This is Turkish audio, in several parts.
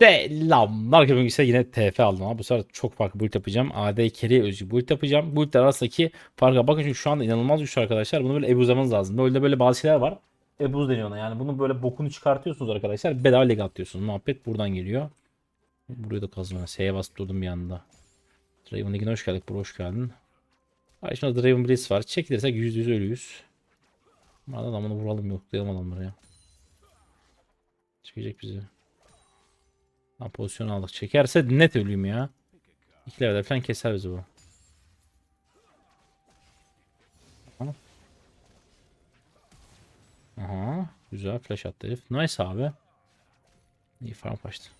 Selamlar ise yine TF aldım ama bu sefer çok farklı build yapacağım. AD carry özgü build yapacağım. Buildler arasındaki farka bakın çünkü şu anda inanılmaz güçlü arkadaşlar. Bunu böyle ebuzlamanız lazım. Böyle böyle bazı şeyler var. Ebuz deniyor ona yani. Bunun böyle bokunu çıkartıyorsunuz arkadaşlar. Bedava leg atlıyorsunuz. Muhabbet buradan geliyor. Buraya da kazma. S'ye basıp durdum bir anda. Draven League'ine hoş geldik. Bro hoş geldin. Ay şimdi Draven Blitz var. Çekilirsek %100 ölüyüz. Madem adamını vuralım yoklayalım adamları ya. Çekecek bizi. Lan pozisyon aldık. Çekerse net öleyim ya. İki level falan keser bizi bu. Aha. Güzel flash attı herif. Nice abi. İyi farm kaçtı.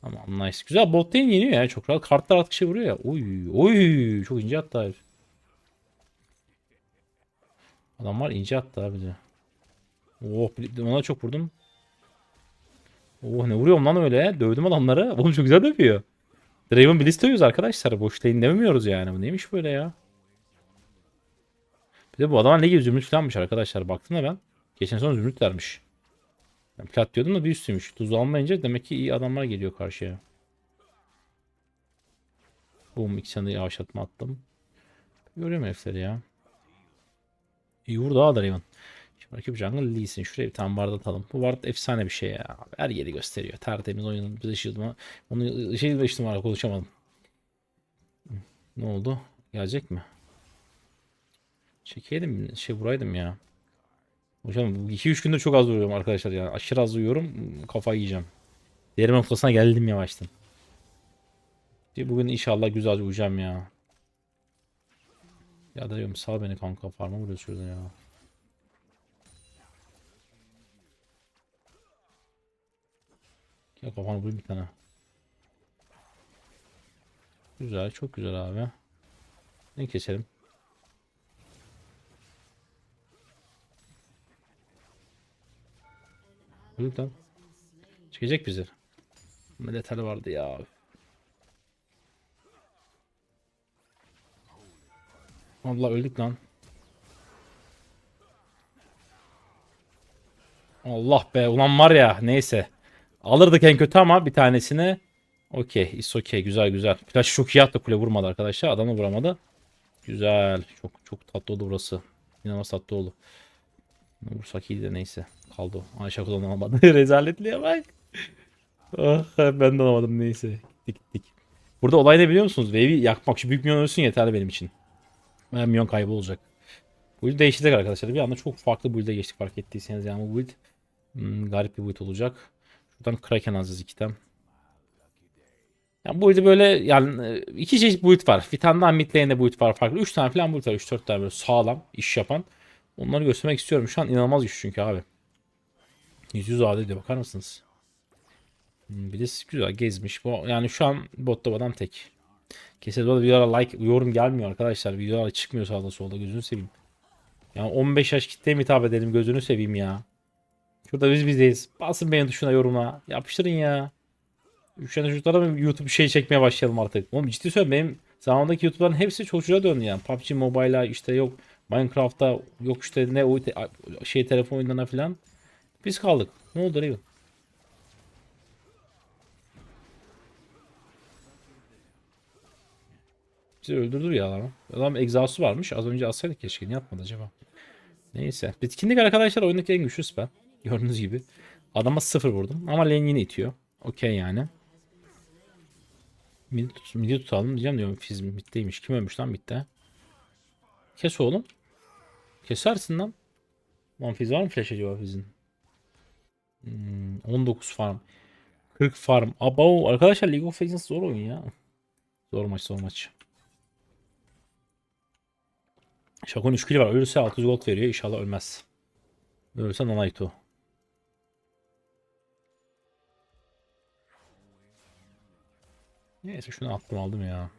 Tamam nice. Güzel bot lane yeniyor ya çok rahat. Kartlar artık şey vuruyor ya. Oy oy çok ince attı herif. Adam var ince attı abi de. Oh ona çok vurdum. Oh ne vuruyorum lan öyle. Dövdüm adamları. Oğlum çok güzel dövüyor. Draven Blitz dövüyoruz arkadaşlar. Boş değil demiyoruz yani. Bu neymiş böyle ya? Bir de bu adamlar ne gibi zümrüt falanmış arkadaşlar. Baktım da ben. Geçen son zümrütlermiş. Ben plat diyordum da bir üstüymüş. Tuz almayınca demek ki iyi adamlar geliyor karşıya. Boom iki tane yavaşlatma attım. Görüyorum herifleri ya. İyi vurdu ha Draven. Rakip jungle Lee Sin. Şuraya bir tane ward atalım. Bu ward efsane bir şey ya. Her yeri gösteriyor. Tertemiz oyunun bir ışılma. Onu şey ışılma var konuşamadım. Ne oldu? Gelecek mi? Çekeydim şey vuraydım ya. Hocam 2-3 gündür çok az uyuyorum arkadaşlar ya. Aşırı az uyuyorum. Kafayı yiyeceğim. Derimin noktasına geldim yavaştan. Bugün inşallah güzel uyuyacağım ya. Ya da diyorum sal beni kanka farma vuruyor şurada ya. Gel kafanı vurayım bir tane. Güzel çok güzel abi. Ne keselim? Öldük lan. Çekecek bizi. Metal vardı ya. Allah öldük lan. Allah be ulan var ya neyse. Alırdık en kötü ama bir tanesini. Okey is okey güzel güzel. Flash çok iyi attı kule vurmadı arkadaşlar. Adamı vuramadı. Güzel. Çok çok tatlı oldu burası. İnanılmaz tatlı oldu. Vursak iyiydi de neyse. Kaldı o. Ayşe kullanamadı. Rezaletliğe bak. Ah, ben de alamadım neyse. Gittik gittik. Burada olay ne biliyor musunuz? Wave'i yakmak. Şu büyük milyon ölsün yeterli benim için. Ben milyon kaybı olacak. Build değiştirdik arkadaşlar. Bir anda çok farklı build'e geçtik fark ettiyseniz. Yani bu build hmm, garip bir build olacak. Şuradan Kraken alacağız iki tane. Yani bu build'i böyle yani iki çeşit build var. Bir tane daha mid lane'de build var farklı. Üç tane falan build var. Üç dört tane böyle sağlam iş yapan. Onları göstermek istiyorum. Şu an inanılmaz güç çünkü abi. 100 AD diyor bakar mısınız? Hmm, Birisi güzel gezmiş. Bu, yani şu an botta bu adam tek. Kesin böyle videolara like yorum gelmiyor arkadaşlar. Videolar çıkmıyor sağda solda gözünü seveyim. Yani 15 yaş kitleye hitap edelim gözünü seveyim ya. Şurada biz bizdeyiz. Basın beğen tuşuna yoruma. Yapıştırın ya. An çocuklara mı YouTube şey çekmeye başlayalım artık. Oğlum ciddi söylüyorum benim zamandaki YouTube'ların hepsi çocuğa döndü yani. PUBG Mobile'a işte yok Minecraft'ta yok işte ne o te- şey telefon oyunlarına falan. Biz kaldık. Ne oldu Raven? Bizi öldürdü ya adam. Adam egzası varmış. Az önce alsaydık keşke. Niye atmadı acaba? Neyse. Bitkinlik arkadaşlar oyundaki en güçlü spell. Gördüğünüz gibi. Adama sıfır vurdum. Ama lane yine itiyor. Okey yani. Midi, tut, midi tutalım diyeceğim diyorum. Fiz middeymiş. Kim ölmüş lan midde? Kes oğlum. Kesersin lan. Lan Fizz var mı flash acaba Fizz'in? Hmm, 19 farm. 40 farm. Abo arkadaşlar League of Legends zor oyun ya. Zor maç zor maç. Şakon 3 kili var. Ölürse 600 gold veriyor. İnşallah ölmez. Ölürse Nanaito. Neyse şunu attım aldım ya.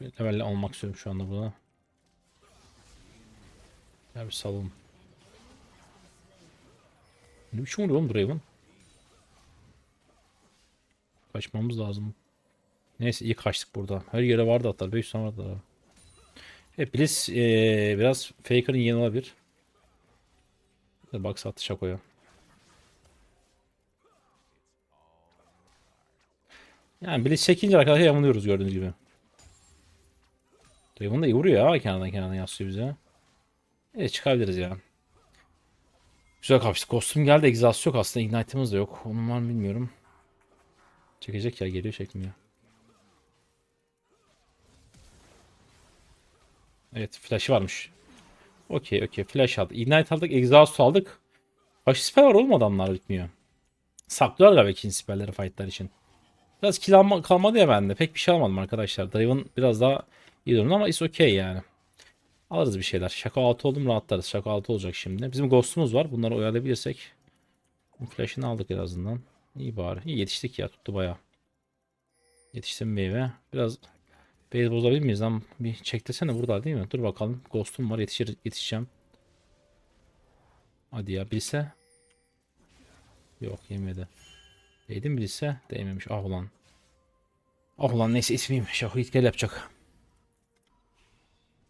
Bir levelle almak istiyorum şu anda burada. Ya bir salın. Ne biçim oluyor oğlum Draven? Kaçmamız lazım. Neyse iyi kaçtık burada. Her yere vardı hatta. 500 tane vardı. daha. Evet Bliss ee, biraz Faker'ın yeni olabilir. Bak sattı Şako'ya. Yani Blitz çekince arkadaşlar yamuluyoruz gördüğünüz gibi. Draven da iyi vuruyor ya kenardan kenardan yaslıyor bize. Evet çıkabiliriz ya. Güzel kapıştık. Kostüm geldi. Exhaust yok aslında. Ignite'ımız da yok. Onun var mı bilmiyorum. Çekecek ya geliyor çekmiyor. Evet flash'ı varmış. Okey okey flash aldık. Ignite aldık. Exhaust aldık. Baş siper var oğlum adamlar bitmiyor. Saklıyorlar galiba ikinci siperleri fightlar için. Biraz alma, kalmadı ya bende. Pek bir şey almadım arkadaşlar. Draven biraz daha iyi durumda ama is okey yani. Alırız bir şeyler. Şaka altı oldum rahatlarız. Şaka altı olacak şimdi. Bizim ghost'umuz var. Bunları oyalayabilirsek. Flash'ını aldık en azından. İyi bari. İyi yetiştik ya. Tuttu bayağı. Yetiştim meyve. Biraz base bozabilir miyiz lan? Bir çektirsene burada değil mi? Dur bakalım. Ghost'um var. Yetişir, yetişeceğim. Hadi ya bilse. Yok yemedi. Değdi mi bilse? Değmemiş. Ah ulan. Ah ulan neyse ismiyim. Şahı gel yapacak.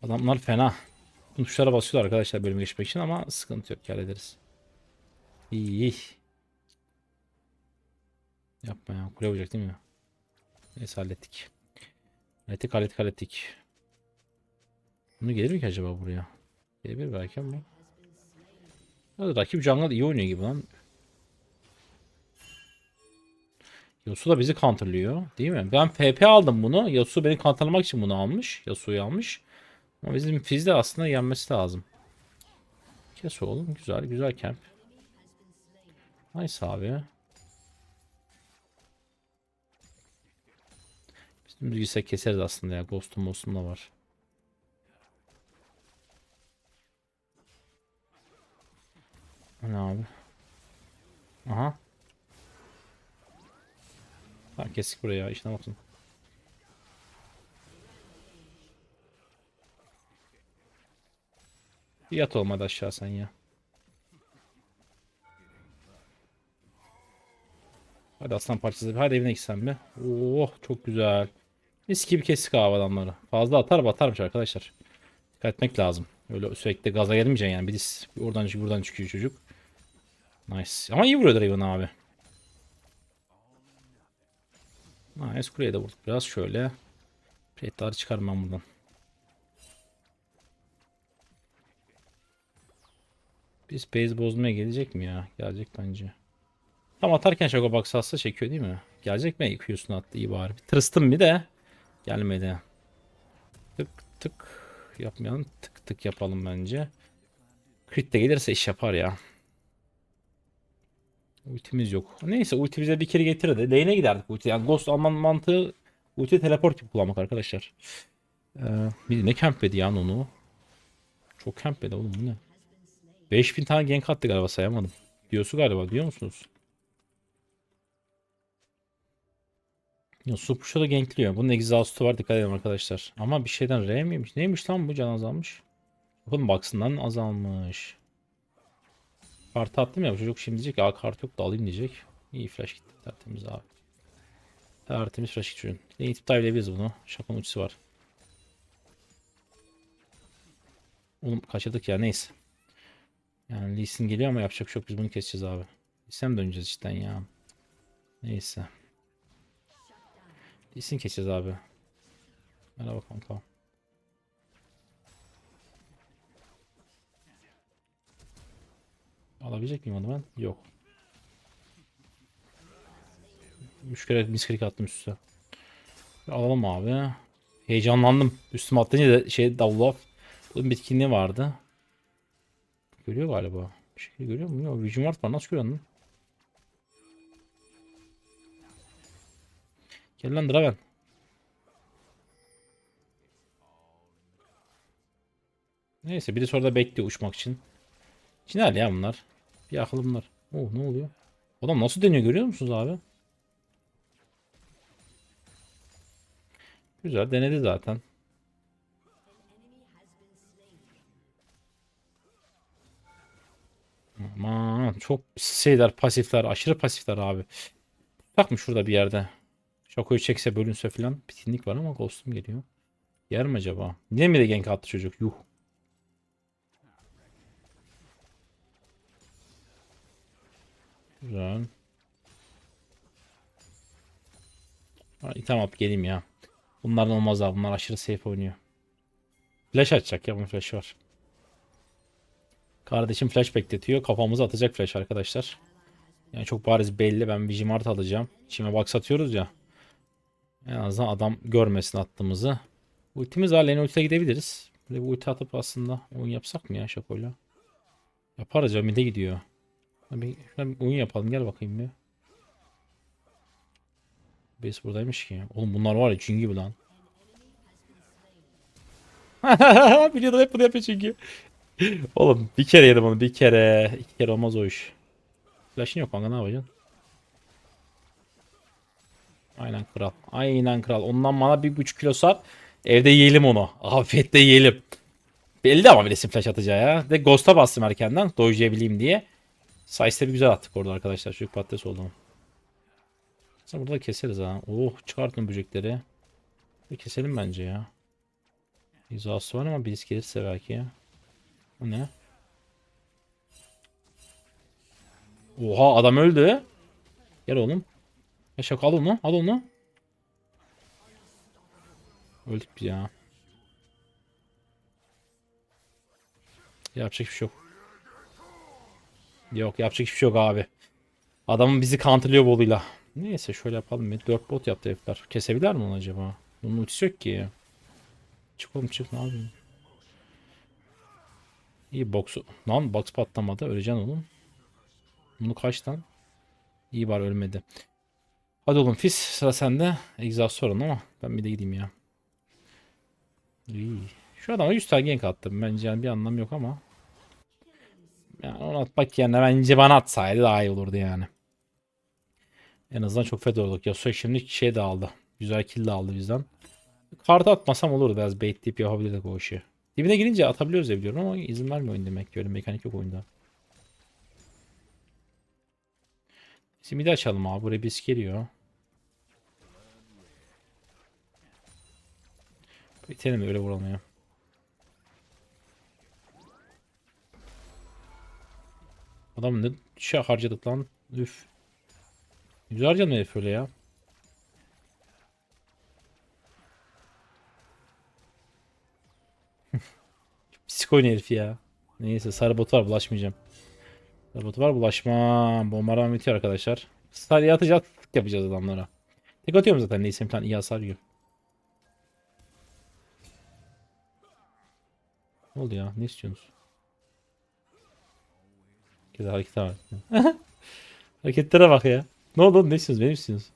Adamlar fena. Bu tuşlara basıyorlar arkadaşlar bölüm geçmek için ama sıkıntı yok. Hallederiz. İyi iyi. Yapma ya. Kule olacak değil mi? Neyse hallettik. Hallettik hallettik hallettik. Bunu gelir mi ki acaba buraya? Gelebilir belki ama. Ya, rakip jungle iyi oynuyor gibi lan. Yasuo da bizi counterlıyor değil mi? Ben FP aldım bunu. Yasuo beni counterlamak için bunu almış. Yasuo'yu almış. Ama bizim Fizz de aslında yenmesi lazım. Kes oğlum. Güzel güzel camp. Nice abi. Biz dümdüz keseriz aslında ya. Ghost'um Ghost'um da var. Ne abi? Aha. Tamam kestik buraya ya. İşine bakın. Bir Yat olmadı aşağı sen ya. Hadi aslan parçası. Hadi evine gitsen be. Oh çok güzel. Mis gibi kestik abi adamları. Fazla atar batarmış arkadaşlar. Dikkat etmek lazım. Öyle sürekli gaza gelmeyeceksin yani. Bir oradan çıkıyor buradan çıkıyor çocuk. Nice. Ama iyi vuruyor Draven abi. Nice kuleye de vurduk biraz şöyle. Plate'ları çıkarım ben buradan. Biz base bozmaya gelecek mi ya? Gelecek bence. Tam atarken Shago Box hasta çekiyor değil mi? Gelecek mi? Q'sunu attı iyi bari. Bir tırstım bir de. Gelmedi. Tık tık yapmayalım. Tık tık yapalım bence. Crit de gelirse iş yapar ya. Ultimiz yok. Neyse ulti bize bir kere getirdi. Lane'e giderdik ulti. Yani Ghost alman mantığı ulti teleport gibi kullanmak arkadaşlar. Ee, bir ne campledi ya onu? Çok campledi oğlum bu ne? 5000 tane gank attı galiba sayamadım. Diyorsu galiba diyor musunuz? Ya Supuş'a da gankliyor. Bunun exhaust'u var dikkat edin arkadaşlar. Ama bir şeyden R miymiş? Neymiş lan bu can azalmış? Bakın baksından azalmış. Kartı attım ya çocuk şimdi diyecek ya kart yok da alayım diyecek. İyi flash gitti tertemiz abi. Tertemiz flash gitti çocuğun. İtip dive'leyebiliriz bunu. Şakan uçusu var. Oğlum kaçırdık ya neyse. Yani Lee Sin geliyor ama yapacak bir şey. Biz bunu keseceğiz abi. Sen döneceğiz cidden ya. Neyse. Lee Sin keseceğiz abi. Merhaba kanka. Alabilecek miyim onu ben? Yok. Üç kere misklik attım üstüne. Alalım abi. Heyecanlandım. Üstüme atlayınca da şey davul Bunun bitkinliği vardı. Görüyor galiba. Bir şey görüyor mu? Yok. Vision var. Nasıl görüyorsun lan? Gel lan Draven. Neyse biri orada bekliyor uçmak için. Cinal ya bunlar. Bir akıllı bunlar. Oh ne oluyor? Adam nasıl deniyor görüyor musunuz abi? Güzel denedi zaten. Aman çok şeyler pasifler aşırı pasifler abi. Bakmış şurada bir yerde. Şokoyu çekse bölünse filan. Bitkinlik var ama ghostum geliyor. Yer mi acaba? Niye mi de gank attı çocuk? Yuh. Güzel. İtem at geleyim ya. Bunlardan olmaz abi. Bunlar aşırı safe oynuyor. Flash atacak ya bunun flash var. Kardeşim flash bekletiyor. Kafamıza atacak flash arkadaşlar. Yani çok bariz belli. Ben Vigimart alacağım. İçime box atıyoruz ya. En azından adam görmesin attığımızı. Ultimiz var. Lane ultiye gidebiliriz. Böyle bir ulti atıp aslında oyun yapsak mı ya şakoyla? Yaparız ya mid'e gidiyor. Bir, şuna bir oyun yapalım. Gel bakayım bir. Base buradaymış ki. Oğlum bunlar var ya cin gibi lan. Biliyordum hep bunu yapıyor çünkü. Oğlum bir kere yedim onu bir kere. iki kere olmaz o iş. Flash'ın yok kanka ne yapacaksın? Aynen kral. Aynen kral. Ondan bana bir buçuk kilo sat. Evde yiyelim onu. Afiyetle yiyelim. Belli ama bilesin flash atacağı ya. De Ghost'a bastım erkenden. Dojlayabileyim diye. Size'de bir güzel attık orada arkadaşlar. Çocuk patates oldu. Aslında burada da keseriz ha. Oh çıkartın böcekleri. Bir keselim bence ya. Hizası var ama birisi gelirse belki ya. O ne? Oha adam öldü. Gel oğlum. Yaşak al onu. Al onu. Öldük biz ya. Yapacak bir şey yok. Yok yapacak hiçbir şey yok abi. Adamın bizi counterlıyor boluyla. Neyse şöyle yapalım. Bir 4 bot yaptı herifler. Kesebilir mi onu acaba? Bunun ultisi yok ki. Çık oğlum çık ne yapayım? İyi boxu. Lan box patlamadı. Öleceksin oğlum. Bunu kaç lan? İyi var ölmedi. Hadi oğlum Fizz sıra sende. Exhaust sorun ama ben bir de gideyim ya. İyi. Şu adama 100 tane gank attım. Bence yani bir anlam yok ama. Yani onu atmak yerine bence bana atsaydı daha iyi olurdu yani. En azından çok fed olduk. Yasuo şimdi şey de aldı. Güzel kill de aldı bizden. Kartı atmasam olurdu biraz bait deyip yapabilirdik o işi. Dibine girince atabiliyoruz diye biliyorum ama izin vermiyor oyun demek ki. Öyle mekanik yok oyunda. Şimdi de açalım abi. Buraya biz geliyor. Bitelim öyle vuralım Adam ne şey harcadık lan. Üf. Güzel harcadım herif öyle ya. Psik oyun herif ya. Neyse sarı bot var bulaşmayacağım. Sarı bot var bulaşmam. Bombardıman bitiyor arkadaşlar. Sarıya atacağız yapacağız adamlara. Tek atıyorum zaten neyse bir tane iyi hasar yiyor. Ne oldu ya? Ne istiyorsunuz? Güzel hareketler var. Hareketlere bak ya. Ne oldu oğlum? Ne istiyorsunuz? Benim istiyorsunuz.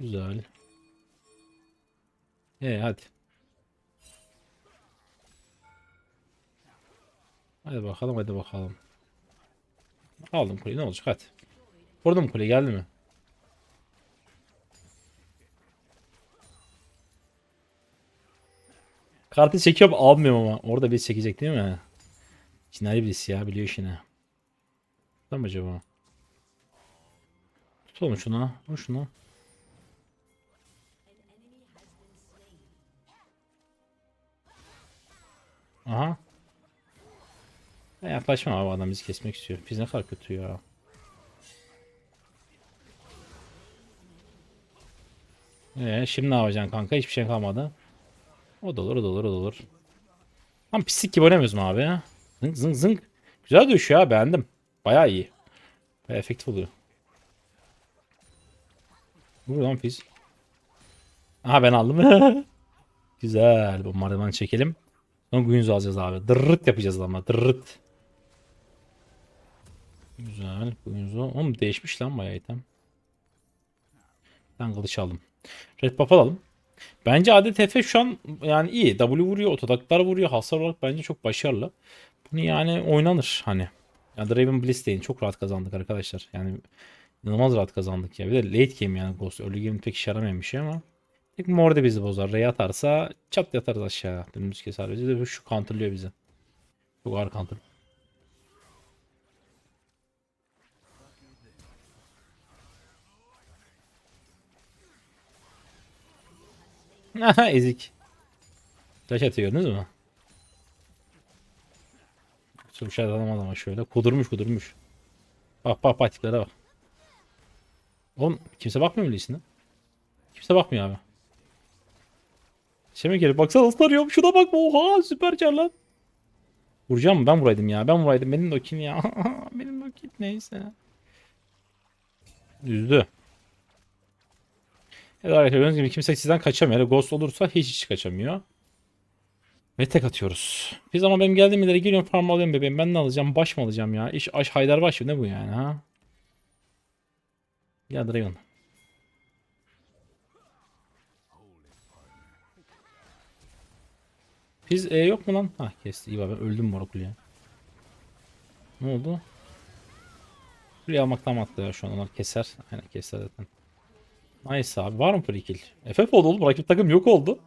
Güzel. Ee hadi. Hadi bakalım hadi bakalım. Aldım kuleyi ne olacak hadi. Vurdum kuleyi geldi mi? Kartı çekiyorum almıyorum ama. Orada bir çekecek değil mi? Cinayet birisi ya biliyor işini. Tamam acaba? Tutalım şunu. Vur şunu. Aha. Ben yaklaşmam abi adam bizi kesmek istiyor. Biz ne kadar kötü ya. Ee, şimdi ne yapacaksın kanka? Hiçbir şey kalmadı. O da olur, o da olur, o da olur. Tam pislik gibi oynamıyoruz mu abi ya? Zınk zınk zınk. Güzel düşüyor ya beğendim. Bayağı iyi. Bayağı efektif oluyor. Vur lan pis. Aha ben aldım. Güzel. Bu marından çekelim. Sonra Guinsoo alacağız abi. Dırırt yapacağız ama. Dırırt. Güzel. Guinsoo. Oğlum değişmiş lan bayağı item. Ben kılıç aldım. Red buff alalım. Bence ADTF şu an yani iyi. W vuruyor, otodaklar vuruyor. Hasar olarak bence çok başarılı. Yani oynanır hani. Ya Draven Bliss'teyin çok rahat kazandık arkadaşlar. Yani inanılmaz rahat kazandık ya. Bir de late game yani Ghost. Early game pek işe yaramayan bir şey ama. Tek Morde bizi bozar. Ray atarsa çat yatarız aşağı. Dümdüz keser bizi de şu counterlıyor bizi. Çok ağır counter. Ezik. Flash atıyor gördünüz mü? Şey atamaz ama şöyle. Kudurmuş kudurmuş. Bak bak bak tiplere bak. Oğlum kimse bakmıyor mu Lee'sine? Kimse bakmıyor abi. Mi gelip baksana nasıl arıyorum. Şuna bak oha süper çar lan. Vuracağım mı? Ben vuraydım ya. Ben vuraydım. Benim Dokin ya. Benim Dokin neyse. Üzdü. Evet arkadaşlar gördüğünüz gibi kimse sizden kaçamıyor. Ghost olursa hiç hiç kaçamıyor. Ve tek atıyoruz. Biz ama benim geldiğim ileri geliyorum farm alıyorum bebeğim. Ben ne alacağım? Baş mı alacağım ya? İş aş Haydar baş mı? Ne bu yani ha? Ya Dragon. Biz e, yok mu lan? Ha kesti. İyi ben öldüm bu ya. Ne oldu? Buraya almaktan attı ya şu an onlar keser. Aynen keser zaten. Nice abi. Var mı free kill? FF oldu oğlum. Rakip takım yok oldu.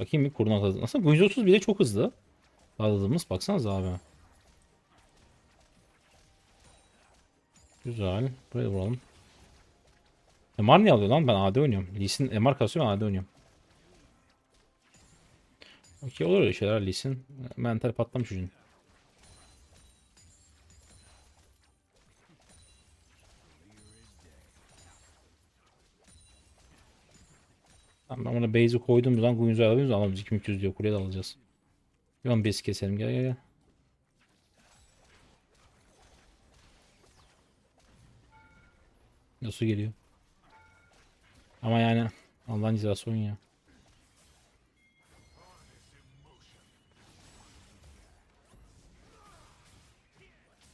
Bakayım bir kurnaz hızlı. Aslında Gunji 30 bile çok hızlı. Hızlımız baksanıza abi. Güzel. Buraya vuralım. MR niye alıyor lan? Ben AD oynuyorum. Lee Sin MR kasıyor ben AD oynuyorum. Okey olur öyle şeyler Lee Sin. Mental patlamış çocuğun. Tamam ben buna base'i koyduğum zaman Guinsoo alabiliyoruz. Alamayız. 2300 diyor. Kuleye de alacağız. Bir an base keselim. Gel gel gel. Nasıl geliyor? Ama yani Allah'ın cezası oyun ya.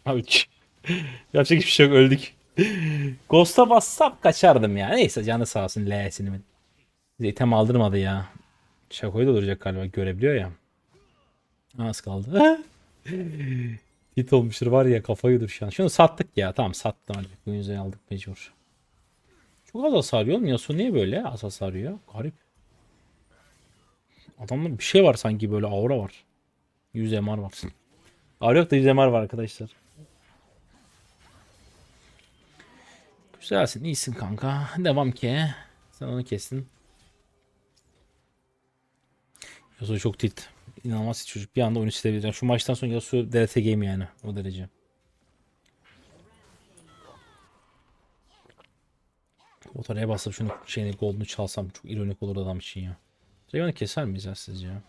Abi yapacak hiçbir şey yok öldük. Ghost'a bassam kaçardım ya. Neyse canı sağ olsun L'sini. Bize item aldırmadı ya. Şakoyu da duracak galiba görebiliyor ya. Az kaldı. Hit olmuştur var ya kafayı dur şu an. Şunu sattık ya tamam sattım hadi. Bu yüzden aldık mecbur. Çok az hasar yiyor oğlum. Yasuo niye böyle az hasar yiyor? Garip. Adamda bir şey var sanki böyle aura var. 100 MR var. Aura yok da 100 MR var arkadaşlar. Güzelsin iyisin kanka. Devam ki. Sen onu kestin. Yasuo çok tilt. İnanılmaz tilt çocuk. Bir anda oyunu silebilir. Şu maçtan sonra Yasuo DLT game yani. O derece. O tarafa basıp şunu şeyini gold'unu çalsam çok ironik olur adam için ya. Dragon'u keser miyiz ya sizce? ya?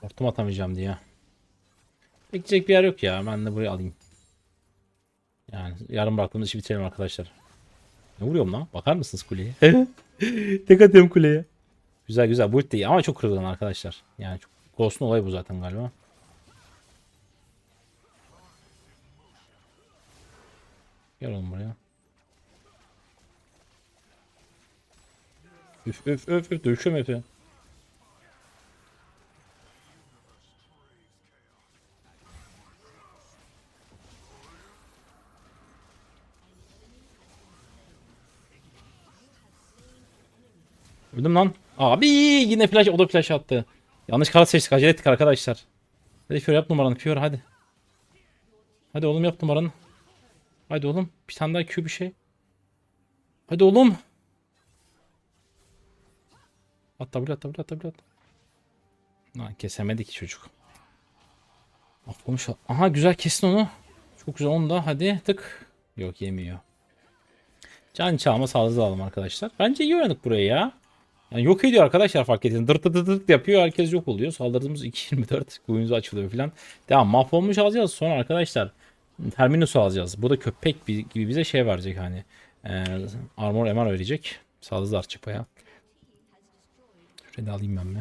Hortum atamayacağım diye. Bekleyecek bir yer yok ya. Ben de burayı alayım. Yani yarın bıraktığımız işi bitirelim arkadaşlar. Ne vuruyorum lan? Bakar mısınız kuleye? Tek atıyorum kuleye. Güzel güzel. Bu de iyi ama çok kırılgan arkadaşlar. Yani çok Ghost'un olayı bu zaten galiba. Gel oğlum buraya. Üf üf üf üf dövüşüyorum hep. Abi yine flash o da flash attı. Yanlış kart seçtik acele ettik arkadaşlar. Hadi Fiora yap numaranı Fiora hadi. Hadi oğlum yap numaranı. Hadi oğlum bir tane daha Q bir şey. Hadi oğlum. At tabi at tabi at tabi at. Kesemedi ki çocuk. Atlamış. Aha güzel kesin onu. Çok güzel onu da hadi tık. Yok yemiyor. Can çağıma sağlığı alalım arkadaşlar. Bence iyi oynadık burayı ya. Yani yok ediyor arkadaşlar fark ettiniz. Dırt dırt dırt yapıyor herkes yok oluyor. Saldırdığımız 2.24 oyuncu açılıyor falan. Devam mahvolmuş alacağız sonra arkadaşlar. Terminus alacağız. Bu da köpek bi- gibi bize şey verecek hani. E, armor MR verecek. Saldırı artacak baya. Şurayı da alayım ben bir.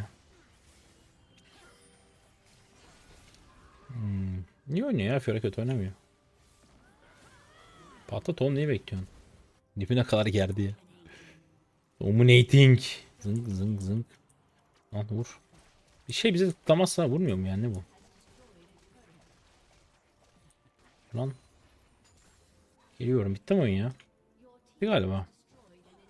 Hmm. Niye oynuyor ya? Fiora kötü oynamıyor. Patlat oğlum neyi bekliyorsun? Dibine kadar geldi ya. Dominating. Zınk zınk zınk. Lan vur. Bir şey bize tutamazsa vurmuyor mu yani ne bu? Lan. Geliyorum. Bitti mi oyun ya? Bitti galiba.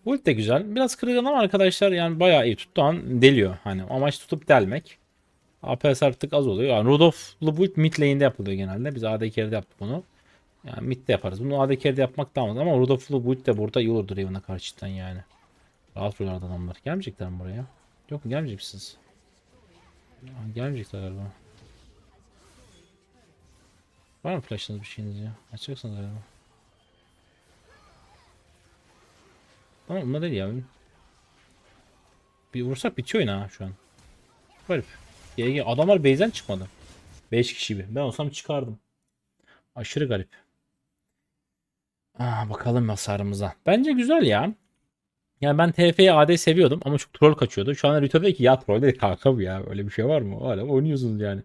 Ult de güzel. Biraz kırılgan ama arkadaşlar yani bayağı iyi tuttu an deliyor. Hani amaç tutup delmek. APS artık az oluyor. Yani Rudolph'lu build mid lane'de yapılıyor genelde. Biz AD carry'de yaptık bunu. Yani mid de yaparız. Bunu AD carry'de yapmak daha olmaz ama Rudolf'lu build de burada iyi olur Draven'a karşıdan yani. Rahat vuruyorlar adamlar. Gelmeyecekler mi buraya? Yok mu gelmeyecek misiniz? Ya, gelmeyecekler galiba. Var mı flash'ınız bir şeyiniz ya? Açacaksınız galiba. Ama bunlar değil ya. Bir vursak bitiyor oyun ha şu an. Garip. GG. Adamlar base'den çıkmadı. 5 kişi bir. Ben olsam çıkardım. Aşırı garip. Aa, bakalım hasarımıza. Bence güzel ya. Yani ben TF'yi AD seviyordum ama çok troll kaçıyordu. Şu an Rito diyor ki ya troll dedi kanka bu ya. Öyle bir şey var mı? Hala oynuyorsunuz yani.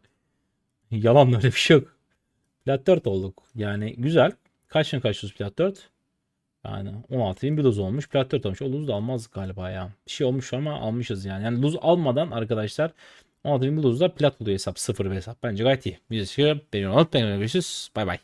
Yalan öyle bir şey yok. Plat 4 olduk. Yani güzel. Kaçın kaçıyoruz plat 4? Yani 16 bin bir luz olmuş. Plat 4 olmuş. O luz da almazdık galiba ya. Bir şey olmuş ama almışız yani. Yani luz almadan arkadaşlar 16 bin bir luzda plat oluyor hesap. Sıfır bir hesap. Bence gayet iyi. Bir şey beğeniyorum. Beğeniyorum. Görüşürüz. Bay bay.